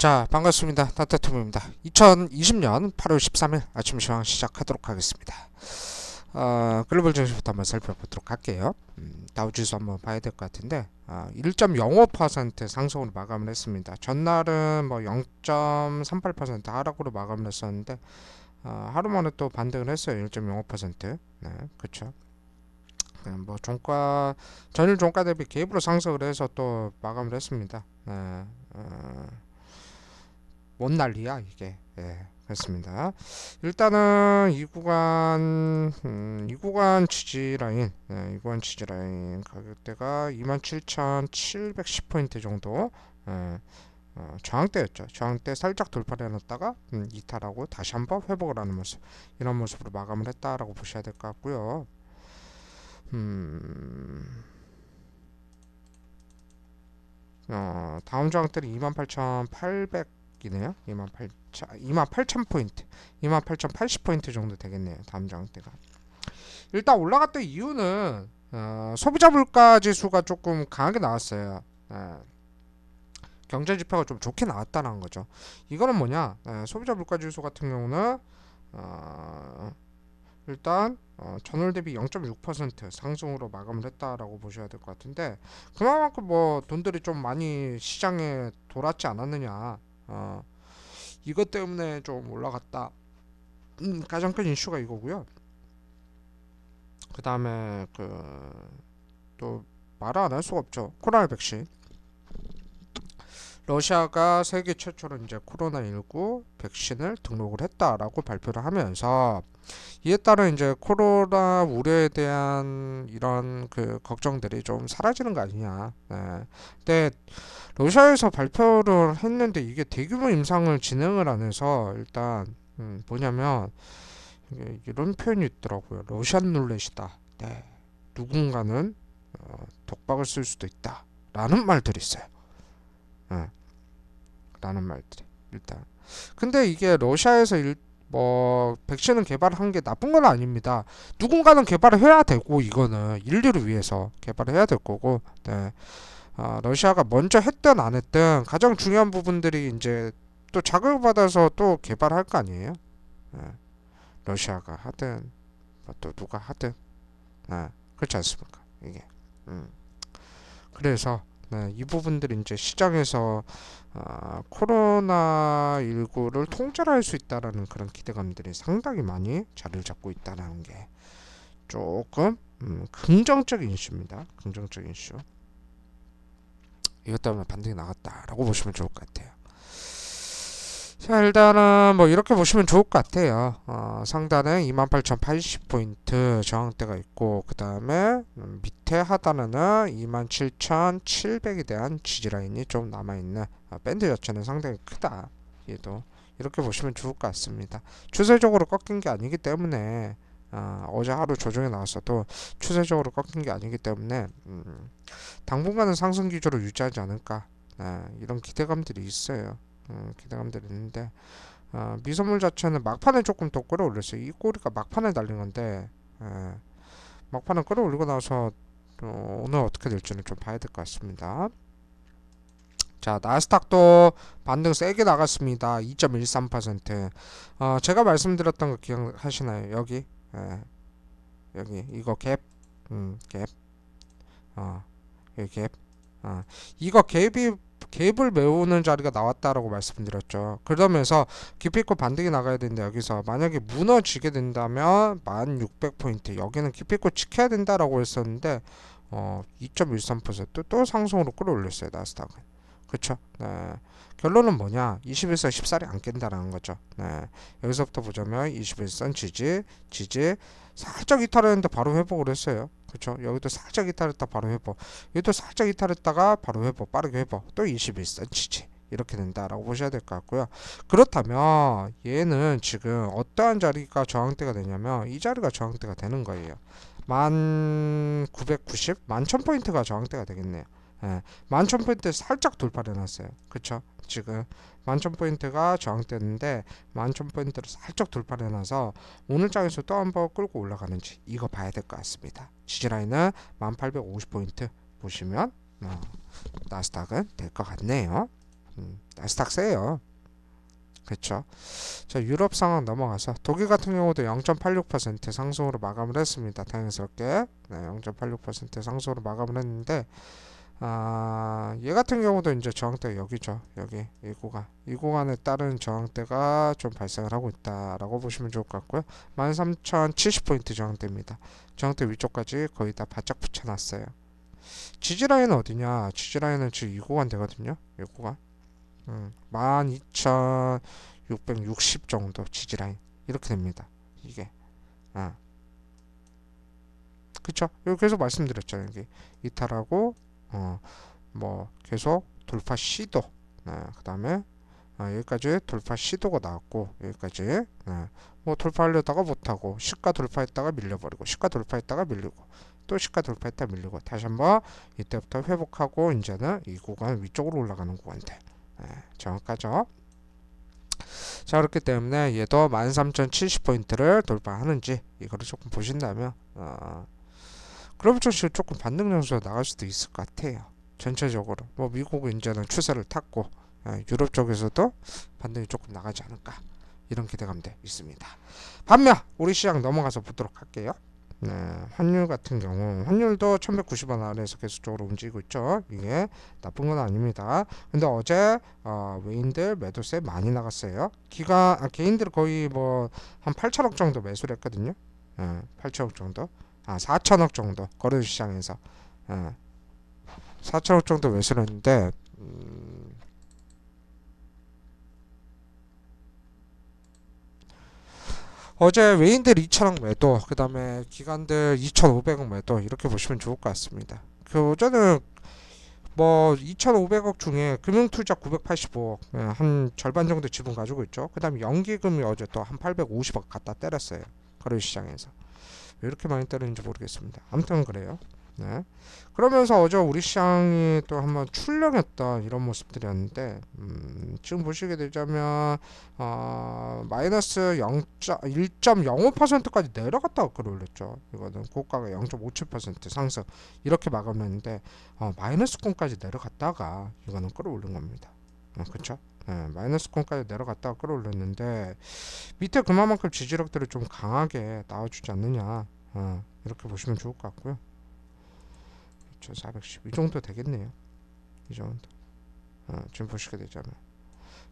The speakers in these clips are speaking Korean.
자 반갑습니다. 따뜻함입니다. 2020년 8월 13일 아침 시황 시작하도록 하겠습니다. 어, 글로벌 증시부터 한번 살펴보도록 할게요. 음, 다우지수 한번 봐야 될 것 같은데 아, 1.05% 상승으로 마감을 했습니다. 전날은 뭐 0.38% 하락으로 마감을 했었는데 어, 하루 만에 또 반등을 했어요. 1.05% 네, 그쵸. 네, 뭐 종가 전일 종가 대비 갭으로 상승을 해서 또 마감을 했습니다. 네, 어, 뭔 난리야 이게. 예 그렇습니다. 일단은 이 구간 음, 이 구간 지지 라인 예, 이 구간 지지 라인 가격대가 27,710포인트 정도 예, 어, 저항대였죠. 저항대 살짝 돌파를 해놨다가 음, 이탈하고 다시 한번 회복을 하는 모습 이런 모습으로 마감을 했다라고 보셔야 될 것 같고요. 음, 어, 다음 저항대는 28,800 이네요. 28,000 28,000포인트. 28,080포인트 정도 되겠네요. 다음 장대가. 일단 올라갔던 이유는 어, 소비자 물가 지수가 조금 강하게 나왔어요. 예. 경제 지표가 좀 좋게 나왔다는 거죠. 이거는 뭐냐? 예, 소비자 물가 지수 같은 경우는 어, 일단 어, 전월 대비 0.6% 상승으로 마감을 했다라고 보셔야 될 것 같은데 그만큼 뭐 돈들이 좀 많이 시장에 돌았지 않았느냐 어, 이것 때문에 좀 올라갔다. 음, 가장 큰 이슈가 이거고요. 그 다음에 그 또 말을 안 할 수가 없죠. 코로나 백신. 러시아가 세계 최초로 이제 코로나19 백신을 등록을 했다라고 발표를 하면서 이에 따라 이제 코로나 우려에 대한 이런 그 걱정들이 좀 사라지는 거 아니냐. 네. 근데 러시아에서 발표를 했는데 이게 대규모 임상을 진행을 안 해서 일단 음, 뭐냐면 이게 이런 표현이 있더라고요. 러시안 룰렛이다. 네. 누군가는 어, 독박을 쓸 수도 있다. 라는 말들이 있어요. 네. 라는 말들이 일단 근데 이게 러시아에서 일, 뭐 백신을 개발한 게 나쁜 건 아닙니다. 누군가는 개발을 해야 되고 이거는 인류를 위해서 개발을 해야 될 거고 네. 아, 러시아가 먼저 했든 안 했든 가장 중요한 부분들이 이제 또 자극을 받아서 또 개발할 거 아니에요. 네. 러시아가 하든 뭐또 누가 하든 네. 그렇지 않습니까? 이게 음. 그래서 네, 이 부분들이 이제 시장에서 아, 코로나 19를 통제할 수 있다라는 그런 기대감들이 상당히 많이 자리를 잡고 있다는 게 조금 음, 긍정적인 이슈입니다. 긍정적인 이슈. 이것 때문에 반등이 나왔다라고 보시면 좋을 것 같아요. 자 일단은 뭐 이렇게 보시면 좋을 것 같아요. 어, 상단에 28,080포인트 저항대가 있고 그 다음에 음, 밑에 하단에는 27,700에 대한 지지라인이 좀 남아있는 어, 밴드 자체는 상당히 크다. 얘도 이렇게 보시면 좋을 것 같습니다. 추세적으로 꺾인 게 아니기 때문에 어, 어제 하루 조정이 나왔어도 추세적으로 꺾인 게 아니기 때문에 음, 당분간은 상승 기조를 유지하지 않을까 네, 이런 기대감들이 있어요. 음, 기대감들이 있는데 어, 미선물 자체는 막판에 조금 더 끌어올렸어요. 이 꼬리가 막판에 달린 건데 예, 막판에 끌어올리고 나서 어, 오늘 어떻게 될지는 좀 봐야 될 것 같습니다. 자 나스닥도 반등 세게 나갔습니다. 2.13%. 어, 제가 말씀드렸던 거 기억하시나요? 여기 예, 여기 이거 갭, 음, 갭, 어, 여기 갭, 어, 이거 갭이 갭을 메우는 자리가 나왔다라고 말씀드렸죠. 그러면서 있고 반등이 나가야 되는데 여기서 만약에 무너지게 된다면 1600포인트 여기는 깊이 있고 지켜야 된다라고 했었는데 어 2.13%또 상승으로 끌어올렸어요 나스닥은. 그쵸? 네. 결론은 뭐냐? 21선 14리 안 깬다라는 거죠. 네. 여기서부터 보자면 21선 지지, 지지 살짝 이탈했는데 바로 회복을 했어요. 그쵸? 여기도 살짝 이탈했다 바로 회복. 여기도 살짝 이탈했다가 바로 회복, 빠르게 회복. 또 21선 지지. 이렇게 된다라고 보셔야 될 것 같고요. 그렇다면 얘는 지금 어떠한 자리가 저항대가 되냐면 이 자리가 저항대가 되는 거예요. 만 990, 만 1000포인트가 저항대가 되겠네요. 예, 만 1000포인트 살짝 돌파를 해놨어요. 그쵸? 지금 만 1000포인트가 저항대인데 만 1000포인트를 살짝 돌파를 해놔서 오늘 장에서 또 한번 끌고 올라가는지 이거 봐야 될 것 같습니다. 지지라인은 1850포인트 보시면 어, 나스닥은 될 것 같네요. 음, 나스닥 세요. 그렇죠. 자 유럽 상황 넘어가서 독일 같은 경우도 0.86% 상승으로 마감을 했습니다. 다행스럽게 네, 0.86% 상승으로 마감을 했는데 아, 얘 같은 경우도 이제 저항대가 여기죠. 여기 이 구간. 이 구간에 따른 저항대가 좀 발생을 하고 있다라고 보시면 좋을 것 같고요. 13,070포인트 저항대입니다. 저항대 위쪽까지 거의 다 바짝 붙여놨어요. 지지라인은 어디냐? 지지라인은 지금 이 구간 되거든요. 이 구간. 음, 12,660 정도 지지라인. 이렇게 됩니다. 이게. 아. 그쵸? 여기 계속 말씀드렸죠. 여기 이탈하고 어, 뭐 계속 돌파 시도 네, 그 다음에 어, 여기까지 돌파 시도가 나왔고 여기까지 네, 뭐 돌파하려다가 못하고 시가 돌파했다가 밀려버리고 시가 돌파했다가 밀리고 또 시가 돌파했다 밀리고 다시 한번 이때부터 회복하고 이제는 이 구간 위쪽으로 올라가는 구간대. 네, 정확하죠? 자 그렇기 때문에 얘도 13,070포인트를 돌파하는지 이거를 조금 보신다면 어, 그러면서 조금 반등 장소가 나갈 수도 있을 것 같아요. 전체적으로 뭐 미국은 이제는 추세를 탔고 예, 유럽 쪽에서도 반등이 조금 나가지 않을까 이런 기대감도 있습니다. 반면 우리 시장 넘어가서 보도록 할게요. 네, 환율 같은 경우 환율도 1190원 아래에서 계속적으로 움직이고 있죠. 이게 나쁜 건 아닙니다. 근데 어제 어, 외인들 매도세 많이 나갔어요. 기가 아, 개인들 거의 뭐 한 8천억 정도 매수를 했거든요. 예, 8천억 정도. 아 4천억 정도 거래 시장에서 예, 4천억 정도 매수를 했는데 음, 어제 외인들 2천억 매도 그 다음에 기관들 2,500억 매도 이렇게 보시면 좋을 것 같습니다. 그 어제는 뭐 2,500억 중에 금융투자 985억 예, 한 절반 정도 지분 가지고 있죠. 그 다음에 연기금이 어제 또 한 850억 갖다 때렸어요. 거래 시장에서. 왜 이렇게 많이 때리는지 모르겠습니다. 아무튼 그래요. 네. 그러면서 어제 우리 시장이 또 한번 출렁했던 이런 모습들이었는데 음, 지금 보시게 되자면 어, 마이너스 0. 1.05%까지 내려갔다가 끌어올렸죠. 이거는 고가가 0.57% 상승 이렇게 마감했는데 어, 마이너스권까지 내려갔다가 이거는 끌어올린 겁니다. 어, 그렇죠? 네, 마이너스권까지 내려갔다가 끌어올렸는데 밑에 그만큼 지지력들이 좀 강하게 나와주지 않느냐. 어, 이렇게 보시면 좋을 것 같고요. 2410 이 정도 되겠네요. 이 정도. 어, 지금 보시게 되자면.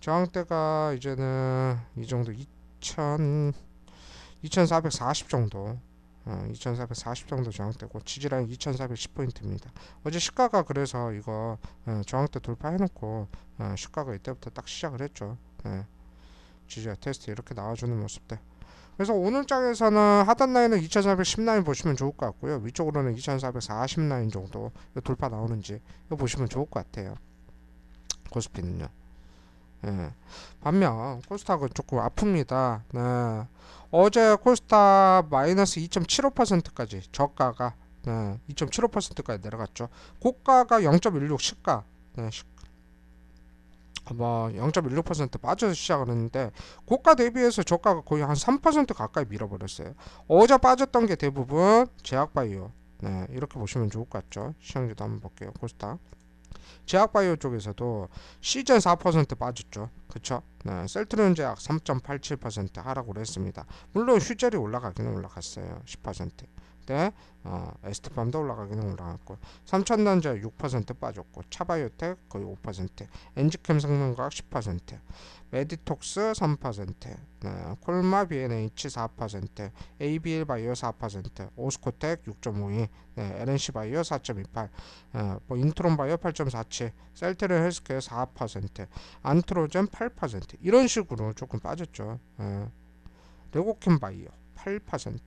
저항대가 이제는 이 정도 2000 2440 정도 어, 2440 정도 저항대고 지지라인 2410포인트입니다. 어제 시가가 그래서 이거 어, 저항대 돌파해놓고 어, 시가가 이때부터 딱 시작을 했죠. 네. 지지와 테스트 이렇게 나와주는 모습들. 그래서 오늘 장에서는 하단 라인은 2410 라인 보시면 좋을 것 같고요. 위쪽으로는 2440 라인 정도 돌파 나오는지 보시면 좋을 것 같아요. 코스피는요. 예. 반면 코스닥은 조금 아픕니다. 네. 어제 코스닥 마이너스 2.75%까지 저가가 네. 2.75%까지 내려갔죠. 고가가 0.16 시가 네. 뭐0.16% 빠져서 시작을 했는데 고가 대비해서 저가가 거의 한 3% 가까이 밀어버렸어요. 어제 빠졌던 게 대부분 제약바이오 네, 이렇게 보시면 좋을 것 같죠. 시장주도 한번 볼게요. 코스닥 제약바이오 쪽에서도 시즌 4% 빠졌죠. 그쵸? 네, 셀트리온 제약 3.87% 하락을 했습니다. 물론 휴젤이 올라가기는 올라갔어요. 10%. 때 어, 에스테팜도 올라가기는 올라갔고 삼천단자 6% 빠졌고 차바이오텍 거의 5% 엔지캠 생명과학 10% 메디톡스 3% 네, 콜마 B&H 4% ABL 바이오 4% 오스코텍 6.52 네, LNC 바이오 4.28 네, 뭐 인트론 바이오 8.47 셀트리 헬스케어 4% 안트로젠 8% 이런 식으로 조금 빠졌죠 네, 레고캠 바이오 8%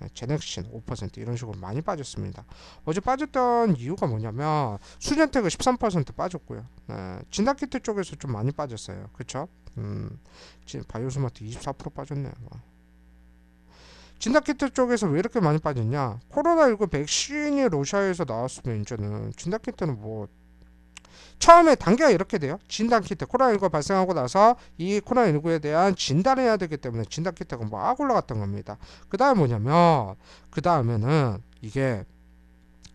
네, 제넥신 5% 이런 식으로 많이 빠졌습니다. 어제 빠졌던 이유가 뭐냐면 수젠텍은 13% 빠졌고요. 네, 진단키트 쪽에서 좀 많이 빠졌어요. 그렇죠? 음, 바이오스마트 24% 빠졌네요. 진단키트 쪽에서 왜 이렇게 많이 빠졌냐? 코로나19 백신이 러시아에서 나왔으면 이제는 진단키트는 뭐 처음에 단계가 이렇게 돼요. 진단 키트 코로나19가 발생하고 나서 이 코로나19에 대한 진단을 해야 되기 때문에 진단 키트가 막 올라갔던 겁니다. 그 다음에 뭐냐면 그 다음에는 이게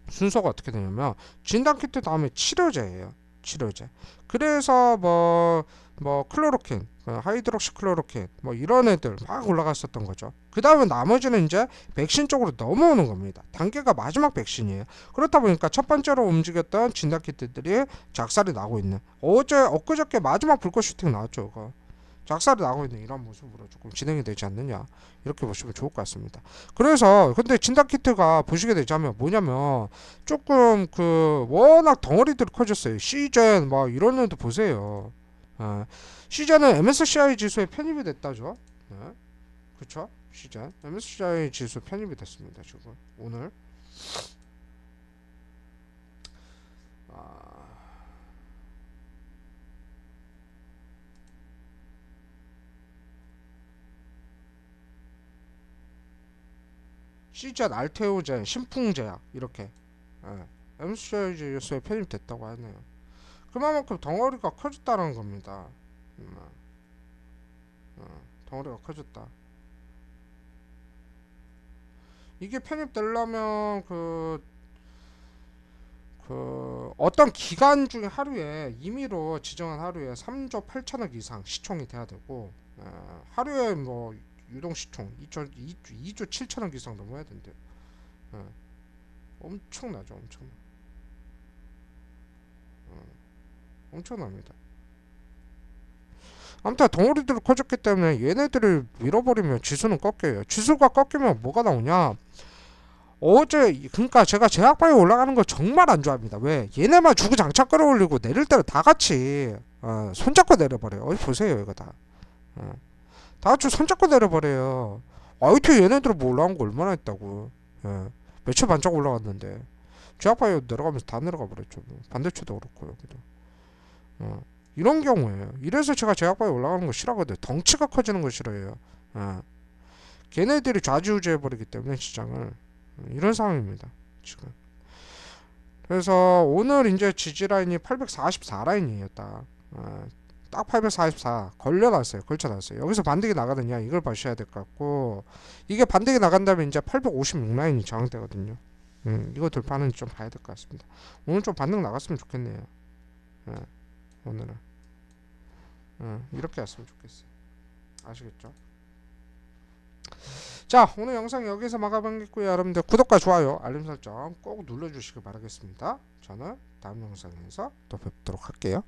순서가 어떻게 되냐면 진단 키트 다음에 치료제예요. 치료제. 그래서 뭐뭐 클로로킨, 어, 하이드록시 클로로킨 뭐 이런 애들 막 올라갔었던 거죠. 그 다음에 나머지는 이제 백신 쪽으로 넘어오는 겁니다. 단계가 마지막 백신이에요. 그렇다 보니까 첫 번째로 움직였던 진단 키트들이 작살이 나고 있는 어제 엊그저께 마지막 불꽃 슈팅 나왔죠. 그거. 작살이 나고 있는 이런 모습으로 조금 진행이 되지 않느냐 이렇게 보시면 좋을 것 같습니다. 그래서 근데 진단 키트가 보시게 되자면 뭐냐면 조금 그 워낙 덩어리들이 커졌어요. 시젠 막 이런 애도 보세요. 어, 시젠은 MSCI 지수에 편입이 됐다죠. 네. 그렇죠? 시젠 MSCI 지수 편입이 됐습니다. 지금 오늘. 아, 시젠, 알테오젠, 신풍제약 이렇게 예, MSCI 지수에 편입됐다고 하네요. 그만큼 덩어리가 커졌다는 겁니다. 음, 어, 덩어리가 커졌다. 이게 편입되려면 그, 그 어떤 기간 중에 하루에 임의로 지정한 하루에 3조 8천억 이상 시총이 돼야 되고 어, 하루에 뭐 유동 시총 2조 2조, 2조 7천억 이상 넘어야 된대요. 어, 엄청나죠, 엄청나. 엄청납니다. 아무튼 덩어리들이 커졌기 때문에 얘네들을 밀어버리면 지수는 꺾여요. 지수가 꺾이면 뭐가 나오냐? 어제 그러니까 제가 제약바에 올라가는 걸 정말 안 좋아합니다. 왜? 얘네만 주구장창 끌어올리고 내릴 때는 다 같이 어, 손잡고 내려버려요. 어디 보세요 이거 다. 어. 다 같이 손잡고 내려버려요. 아이트 얘네들은 뭐 올라간 거 얼마나 했다고. 예. 며칠 반짝 올라갔는데 제약바에 내려가면서 다 내려가 버렸죠. 뭐. 반대초도 그렇고 여기도. 어, 이런 경우에요. 이래서 제가 제약바에 올라가는 거 싫어하거든요. 덩치가 커지는 거 싫어해요. 어. 걔네들이 좌지우지해 버리기 때문에 시장을 어, 이런 상황입니다. 지금. 그래서 오늘 이제 지지 라인이 844 라인이에요. 딱. 어, 딱 844 걸려놨어요. 걸쳐놨어요. 여기서 반등이 나가느냐 이걸 봐셔야 될 것 같고 이게 반등이 나간다면 이제 856 라인이 저항되거든요. 음, 이거 돌파는 좀 봐야 될 것 같습니다. 오늘 좀 반등 나갔으면 좋겠네요. 예. 오늘은. 어, 이렇게 했으면 좋겠어요. 아시겠죠? 자 오늘 영상 여기서 마감하겠고요. 여러분들 구독과 좋아요 알림 설정 꼭 눌러주시길 바라겠습니다. 저는 다음 영상에서 또 뵙도록 할게요